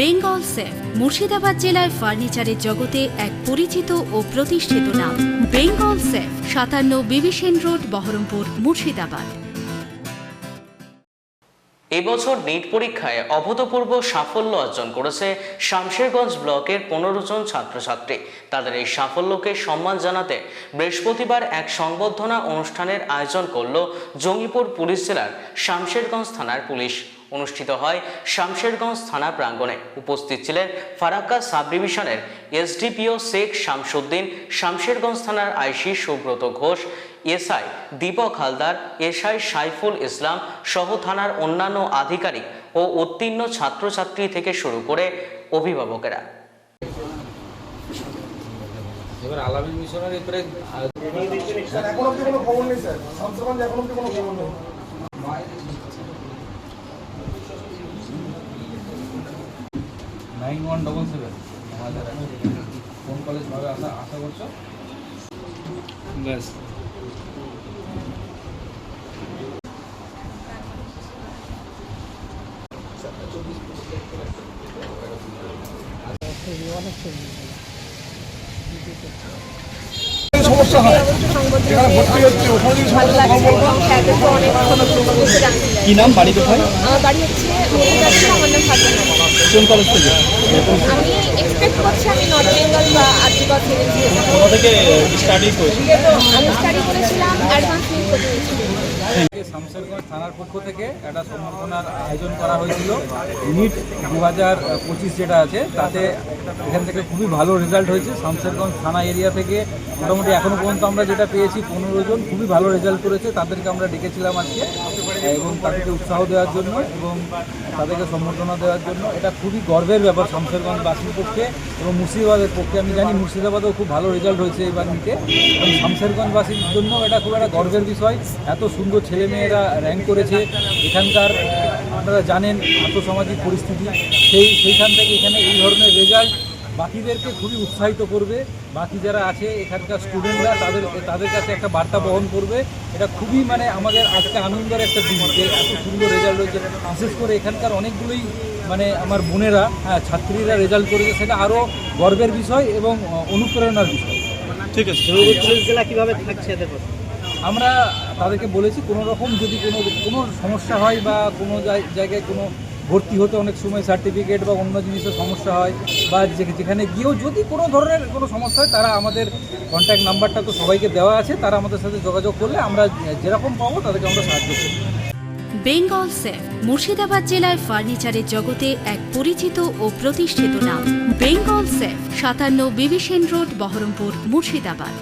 Bengal safe, Murshidabad জেলায় ফার্নিচারের জগতে এক পরিচিত ও প্রতিষ্ঠিত নাম। বেঙ্গল সেফ, সাতান্ন বিবিসেন রোড, বহরমপুর, মুর্শিদাবাদ। এবছর নিট পরীক্ষায় অভূতপূর্ব সাফল্য অর্জন করেছে শামশেরগঞ্জ ব্লকের পনেরো জন ছাত্রছাত্রী। তাদের এই সাফল্যকে সম্মান জানাতে বৃহস্পতিবার এক সংবর্ধনা অনুষ্ঠানের আয়োজন করল জঙ্গিপুর পুলিশ জেলার শামশেরগঞ্জ থানার পুলিশ। অনুষ্ঠিত হয় শামশেরগঞ্জ থানা প্রাঙ্গণে। উপস্থিত ছিলেন ফারাক্কা সাব ডিভিশনের এসডিপিও শেখ শামসুদ্দিন শামশেরগঞ্জ থানার IC Subrata Ghosh SI Dipak Haldar SI Saiful Islam সহ থানার অন্যান্য আধিকারিক ও উত্তীর্ণ ছাত্রছাত্রী থেকে শুরু করে অভিভাবকেরা। এবার আলামিন মিশনের এবারে এখন অব্দি কোনো খবর নেই স্যার। এখন অব্দি কোনো খবর নেই। নাইন ওয়ান ডবল সেভেন আমাদের কোন কলেজ ভাবে আশা আশা করছ? ব্যাস। সমস্যা হয়। ভর্তি হচ্ছে ওখানে যদি কি নাম বাড়ি কোথায়? আমার বাড়ি হচ্ছে আমার নাম কোন কলেজ থেকে? আমি এক্সপেক্ট করছি আমি নর্থ বেঙ্গল বা আর্টিকল থেকে কোথা থেকে স্টাডি করেছি? আমি স্টাডি করেছিলাম অ্যাডভান্স নিয়ে করেছি শামশেরগঞ্জ থানার পক্ষ থেকে একটা সম্বর্ধনার আয়োজন করা হয়েছিল। নিট দু হাজার পঁচিশ যেটা আছে তাতে এখান থেকে খুবই ভালো রেজাল্ট হয়েছে। শামশেরগঞ্জ থানা এরিয়া থেকে মোটামুটি এখনও পর্যন্ত আমরা যেটা পেয়েছি পনেরো জন খুবই ভালো রেজাল্ট করেছে তাদেরকে আমরা ডেকেছিলাম আজকে। এবং তাদেরকে উৎসাহ দেওয়ার জন্য এবং তাদেরকে সম্বর্ধনা দেওয়ার জন্য। এটা খুবই গর্বের ব্যাপার শামশেরগঞ্জবাসীর পক্ষে এবং মুর্শিদাবাদের পক্ষে। আমি জানি মুর্শিদাবাদেও খুব ভালো রেজাল্ট হয়েছে এবার নিতে। এবং শামশেরগঞ্জবাসীর জন্য এটা খুব একটা গর্বের বিষয়। এত সুন্দর ছেলেমেয়েরা র্যাঙ্ক করেছে। এখানকার আপনারা জানেন আর্থসামাজিক পরিস্থিতি। সেই সেইখান থেকে এখানে এই ধরনের রেজাল্ট বাকিদেরকে খুবই উৎসাহিত করবে। বাকি যারা আছে এখানকার স্টুডেন্টরা তাদের তাদের কাছে একটা বার্তা বহন করবে। এটা খুবই মানে আমাদের আজকে আনন্দের একটা দিন যে এত সুন্দর রেজাল্ট হয়েছে। বিশেষ করে এখানকার অনেকগুলোই মানে আমার বোনেরা হ্যাঁ ছাত্রীরা রেজাল্ট করেছে সেটা আরও গর্বের বিষয় এবং অনুপ্রেরণার বিষয়। ঠিক আছে। কীভাবে আমরা তাদেরকে বলেছি কোনো রকম যদি কোনো কোনো সমস্যা হয় বা কোনো জায়- জায়গায় কোনো ভর্তি হতে অনেক সময় সার্টিফিকেট বা অন্য জিনিসের সমস্যা হয়, বা যেখানে গিয়েও যদি কোনো ধরনের কোনো সমস্যা হয়, তারা আমাদের কন্ট্যাক্ট নাম্বারটা তো সবাইকে দেওয়া আছে, তারা আমাদের সাথে যোগাযোগ করলে আমরা যেরকম পাবো তাদেরকে আমরা সাহায্য করব বেঙ্গল সেফ, মুর্শিদাবাদ জেলায় ফার্নিচারের জগতে এক পরিচিত ও প্রতিষ্ঠিত নাম। বেঙ্গল সেফ, সাতান্ন বিবিসেন রোড, বহরমপুর, মুর্শিদাবাদ।